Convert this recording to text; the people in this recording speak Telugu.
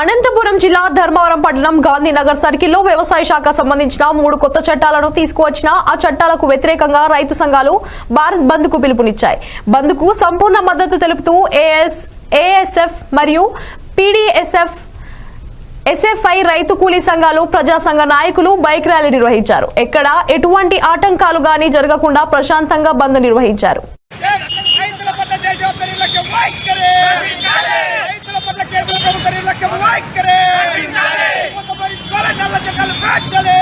అనంతపురం జిల్లా ధర్మవరం పట్టణం గాంధీనగర్ సర్కిల్లో వ్యవసాయ శాఖ సంబంధించిన మూడు కొత్త చట్టాలను తీసుకువచ్చిన ఆ చట్టాలకు వ్యతిరేకంగా రైతు సంఘాలు భారత్ బంద్కు పిలుపునిచ్చాయి. బంద్కు సంపూర్ణ మద్దతు తెలుపుతూ ఏఎస్ ఏఎస్ఎఫ్ మరియు పీడీఎస్ఎఫ్ ఎస్ఎఫ్ఐ రైతు కూలీ సంఘాలు ప్రజా సంఘ నాయకులు బైక్ ర్యాలీ నిర్వహించారు. ఎక్కడ ఎటువంటి ఆటంకాలు గానీ జరగకుండా ప్రశాంతంగా బంద్ నిర్వహించారు. ఠాకరే నల్ల జగలు కాచలే